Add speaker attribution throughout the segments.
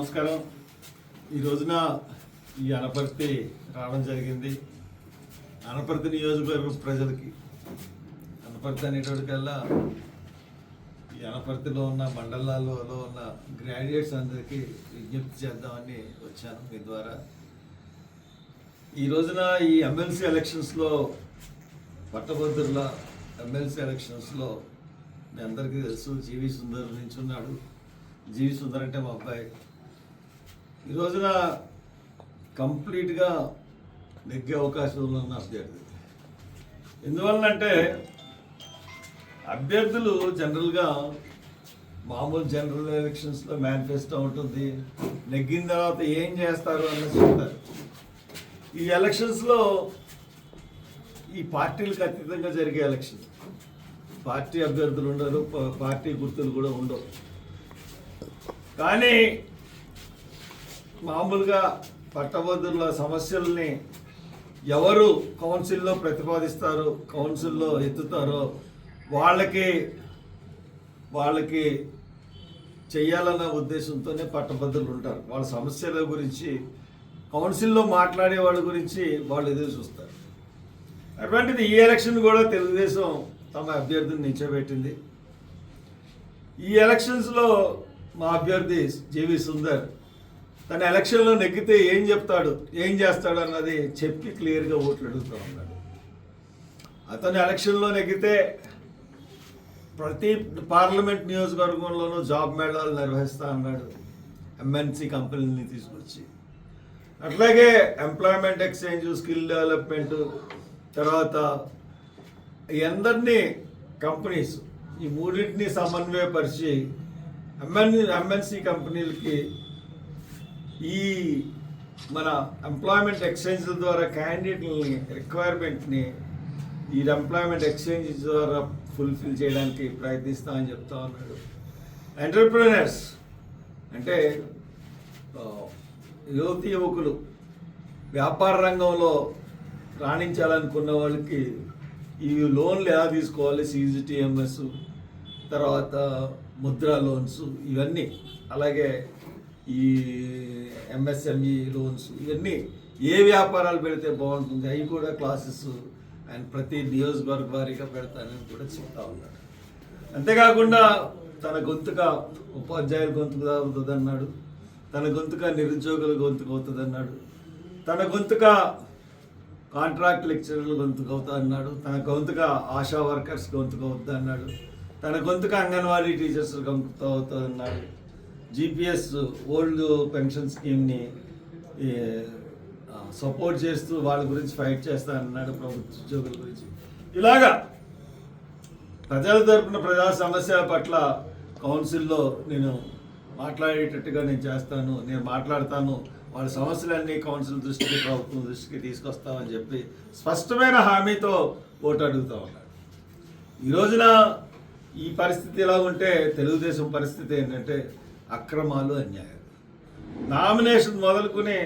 Speaker 1: నమస్కారం. ఈ రోజున ఈ అనపర్తి రావడం జరిగింది. అనపర్తి నియోజకవర్గం ప్రజలకి అనపర్తి అనేటోటికల్లా ఈ అనపర్తిలో ఉన్న మండలాల్లో ఉన్న గ్రాడ్యుయేట్స్ అందరికీ విజ్ఞప్తి చేద్దామని వచ్చాను మీ ద్వారా. ఈ రోజున ఈ ఎమ్మెల్సీ ఎలక్షన్స్లో పట్టభద్రుల ఎమ్మెల్సీ ఎలక్షన్స్లో మీ అందరికీ తెలుసు జీవి సుందర్ నించున్నాడు జీవి సుందర్ అంటే మా అబ్బాయి. ఈ రోజున కంప్లీట్గా నెగ్గే అవకాశం ఉన్న అభ్యర్థి ఎందువల్లంటే అభ్యర్థులు జనరల్గా మామూలు జనరల్ ఎలక్షన్స్లో మేనిఫెస్టో ఉంటుంది. నెగ్గిన తర్వాత ఏం చేస్తారు అన్నది చెప్తారు. ఈ ఎలక్షన్స్లో ఈ పార్టీలకు అతీతంగా జరిగే ఎలక్షన్ పార్టీ అభ్యర్థులు ఉండరు పార్టీ గుర్తులు కూడా ఉండవు. కానీ మామూలుగా పట్టభద్రుల సమస్యల్ని ఎవరు కౌన్సిల్లో ప్రతిపాదిస్తారో కౌన్సిల్లో ఎత్తుతారో వాళ్ళకి వాళ్ళకి చేయాలన్న ఉద్దేశంతోనే పట్టభద్రులు ఉంటారు. వాళ్ళ సమస్యల గురించి కౌన్సిల్లో మాట్లాడే వాళ్ళ గురించి వాళ్ళు ఎదురు చూస్తారు. అటువంటిది ఈ ఎలక్షన్ కూడా తెలుగుదేశం తమ అభ్యర్థిని నిల్చోబెట్టింది ఈ ఎలక్షన్స్లో మా అభ్యర్థి జేవి సుందర్ తన ఎలక్షన్లో నెగ్గితే ఏం చెప్తాడు? ఏం చేస్తాడు అన్నది చెప్పి క్లియర్గా ఓట్లు అడుగుతూ ఉన్నాడు. అతను ఎలక్షన్లో నెగ్గితే ప్రతి పార్లమెంట్ నియోజకవర్గంలోనూ జాబ్ మేళాలు నిర్వహిస్తా అన్నాడు ఎంఎన్సి కంపెనీని తీసుకొచ్చి. అట్లాగే ఎంప్లాయ్మెంట్ ఎక్స్చేంజ్ స్కిల్ డెవలప్మెంట్ తర్వాత ఈ అందరినీ కంపెనీస్ ఈ మూడింటిని సమన్వయపరిచి ఎంఎన్ ఎంఎన్సి కంపెనీలకి ఈ మన ఎంప్లాయ్మెంట్ ఎక్స్చేంజ్ ద్వారా క్యాండిడేట్ని రిక్వైర్మెంట్ని ఈ ఎంప్లాయ్మెంట్ ఎక్స్చేంజ్ ద్వారా ఫుల్ఫిల్ చేయడానికి ప్రయత్నిస్తామని చెప్తా ఉన్నాడు. ఎంటర్ప్రినర్స్ అంటే ఆ, యువతి యువకులు వ్యాపార రంగంలో రాణించాలనుకున్న వాళ్ళకి ఈ లోన్లు ఎలా తీసుకోవాలి? సీజీటీఎంఎస్ తర్వాత ముద్రా లోన్స్ ఇవన్నీ. అలాగే ఈ ఎంఎస్ఎంఈ లోన్స్ ఇవన్నీ ఏ వ్యాపారాలు పెడితే బాగుంటుంది? అవి కూడా క్లాసెస్ ఆయన ప్రతి నియోజకవర్గ వారీగా పెడతానని కూడా చెప్తా ఉన్నాడు. అంతేకాకుండా తన గొంతుక ఉపాధ్యాయుల గొంతుకు అవుతుందన్నాడు. తన గొంతుక నిరుద్యోగుల గొంతుకు అవుతుందన్నాడు. తన గొంతుక కాంట్రాక్ట్ లెక్చరర్ల గొంతుకు అవుతా అన్నాడు తన గొంతుక ఆశా వర్కర్స్ గొంతుకు అవుతుందన్నాడు. తన గొంతుక అంగన్వాడీ టీచర్స్ గొంతుకు అవుతుందన్నాడు జీపీఎస్ ఓల్డ్ పెన్షన్ స్కీమ్ని సపోర్ట్ చేస్తూ వాళ్ళ గురించి ఫైట్ చేస్తా అన్నాడు ప్రభుత్వ ఉద్యోగుల గురించి. ఇలాగా ప్రజల తరపున ప్రజా సమస్యల పట్ల కౌన్సిల్లో నేను మాట్లాడేటట్టుగా నేను చేస్తాను నేను మాట్లాడతాను వాళ్ళ సమస్యలన్నీ కౌన్సిల్ దృష్టికి ప్రభుత్వం దృష్టికి తీసుకొస్తామని చెప్పి స్పష్టమైన హామీతో ఓటు అడుగుతా ఉన్నాడు ఈ రోజున ఈ పరిస్థితి ఎలా ఉంటే తెలుగుదేశం పరిస్థితి ఏంటంటే అక్రమాలు అన్యాయాలు. నామినేషన్ మొదలుకునే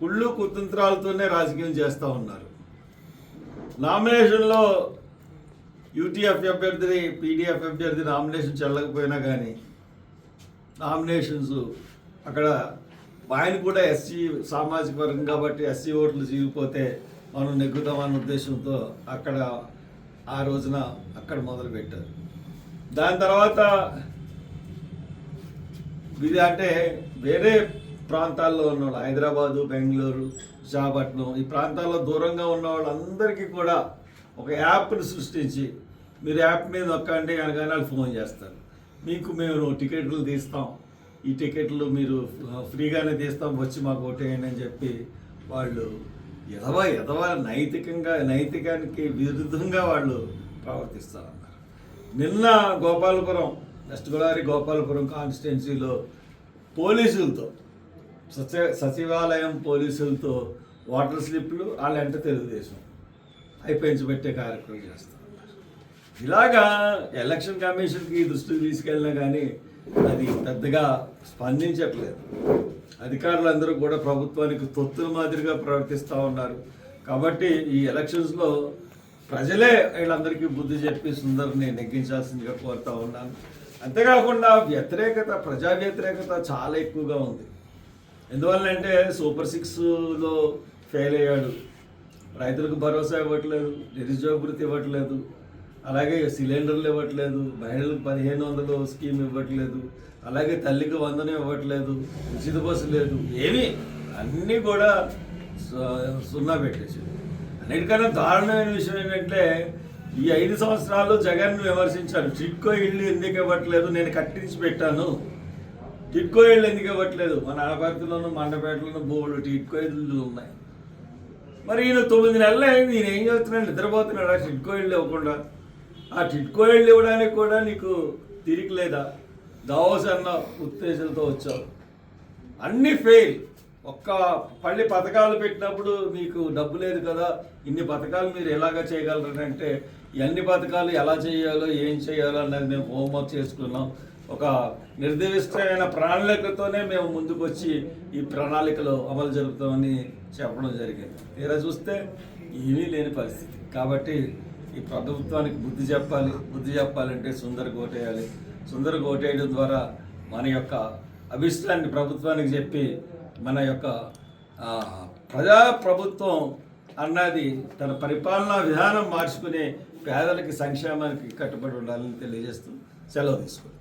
Speaker 1: కుళ్ళు కుతంత్రాలతోనే రాజకీయం చేస్తూ ఉన్నారు. నామినేషన్లో యూటీఎఫ్ అభ్యర్థి పీడీఎఫ్ అభ్యర్థి నామినేషన్ చెల్లకపోయినా కానీ నామినేషన్స్ అక్కడ ఆయన కూడా ఎస్సీ సామాజిక వర్గం కాబట్టి ఎస్సీ ఓట్లు చీలిపోతే మనం నెగ్గుతామన్న ఉద్దేశంతో అక్కడ ఆ రోజున అక్కడ మొదలు పెట్టారు దాని తర్వాత ఇది అంటే వేరే ప్రాంతాల్లో ఉన్నవాళ్ళు హైదరాబాదు బెంగళూరు విశాఖపట్నం ఈ ప్రాంతాల్లో దూరంగా ఉన్న వాళ్ళందరికీ కూడా ఒక యాప్ని సృష్టించి మీరు యాప్ మీద నొక్కండి అనగానే వాళ్ళు ఫోన్ చేస్తారు. మీకు మేము టికెట్లు తీస్తాం. ఈ టికెట్లు మీరు ఫ్రీగానే తీస్తాం వచ్చి మాకు ఓటేయండి అని చెప్పి వాళ్ళు ఎదవ ఎదవ నైతికంగా నైతికానికి విరుద్ధంగా వాళ్ళు ప్రవర్తిస్తారు నిన్న గోపాలపురం వెస్ట్ గోదావరి గోపాలపురం కాన్స్టిట్యున్సీలో పోలీసులతో సచి సచివాలయం పోలీసులతో వాటర్ స్లిప్లు వాళ్ళంటే తెలుగుదేశం అయిపోయించబెట్టే కార్యక్రమం చేస్తారు ఇలాగా ఎలక్షన్ కమిషన్కి దృష్టికి తీసుకెళ్ళినా కానీ అది పెద్దగా స్పందించట్లేదు. అధికారులందరూ కూడా ప్రభుత్వానికి తొత్తుల మాదిరిగా ప్రవర్తిస్తూ ఉన్నారు. కాబట్టి ఈ ఎలక్షన్స్లో ప్రజలే వీళ్ళందరికీ బుద్ధి చెప్పి సుందర్ని నెగ్గించాల్సిందిగా కోరుతా ఉన్నాను. అంతేకాకుండా వ్యతిరేకత ప్రజా వ్యతిరేకత చాలా ఎక్కువగా ఉంది. ఎందువల్లంటే సూపర్ సిక్స్లో ఫెయిల్ అయ్యాడు. రైతులకు భరోసా ఇవ్వట్లేదు నిరుద్యోగృతి ఇవ్వట్లేదు. అలాగే సిలిండర్లు ఇవ్వట్లేదు మహిళలకు పదిహేను వందలు స్కీమ్ ఇవ్వట్లేదు. అలాగే తల్లికి వందనం ఇవ్వట్లేదు ఉచిత బస్సు లేదు ఏమీ అన్నీ కూడా సున్నా పెట్టేసి అన్నిటికన్నా దారుణమైన విషయం ఏంటంటే ఈ ఐదు సంవత్సరాలు జగన్ విమర్శించాడు టిట్కో ఇల్లు ఎందుకు ఇవ్వట్లేదు? నేను కట్టించి పెట్టాను. టిట్కో ఇళ్ళు ఎందుకు ఇవ్వట్లేదు? మన అనపర్తిలోను మండపేటలోను బోర్డు టిట్కో ఇళ్ళు ఉన్నాయి. మరి ఈయన తొమ్మిది నెలలు అయింది. ఈయన ఏం చేస్తున్నాడు? ఆ టిట్కో ఇళ్ళు ఇవ్వకుండా. ఆ టిట్కో ఇళ్ళు ఇవ్వడానికి కూడా నీకు తిరిగి లేదా? దావోస్ అన్న ఉత్తేజంతో వచ్చావు. అన్ని ఫెయిల్. ఒక్క పల్లి పథకాలు పెట్టినప్పుడు మీకు డబ్బు లేదు కదా ఇన్ని పథకాలు మీరు ఎలాగ చేయగలరు అంటే పథకాలు ఎలా చేయాలో ఏం చేయాలో అన్నది మేము హోంవర్క్ చేసుకున్నాం. ఒక నిర్దిష్టమైన ప్రణాళికతోనే మేము ముందుకు వచ్చి ఈ ప్రణాళికలు అమలు జరుపుతామని చెప్పడం జరిగింది. తీరా చూస్తే ఏమీ లేని పరిస్థితి. కాబట్టి ఈ ప్రభుత్వానికి బుద్ధి చెప్పాలి. బుద్ధి చెప్పాలంటే సుందర కోటేయాలి. సుందర కోటేయడం ద్వారా మన యొక్క అభిష్టాన్ని ప్రభుత్వానికి చెప్పి మన యొక్క ప్రజాప్రభుత్వం ప్రజా ప్రభుత్వం అన్నది తన పరిపాలనా విధానం మార్చుకునే పేదలకి సంక్షేమానికి కట్టుబడి ఉండాలని తెలియజేస్తూ సెలవు తీసుకుంటాం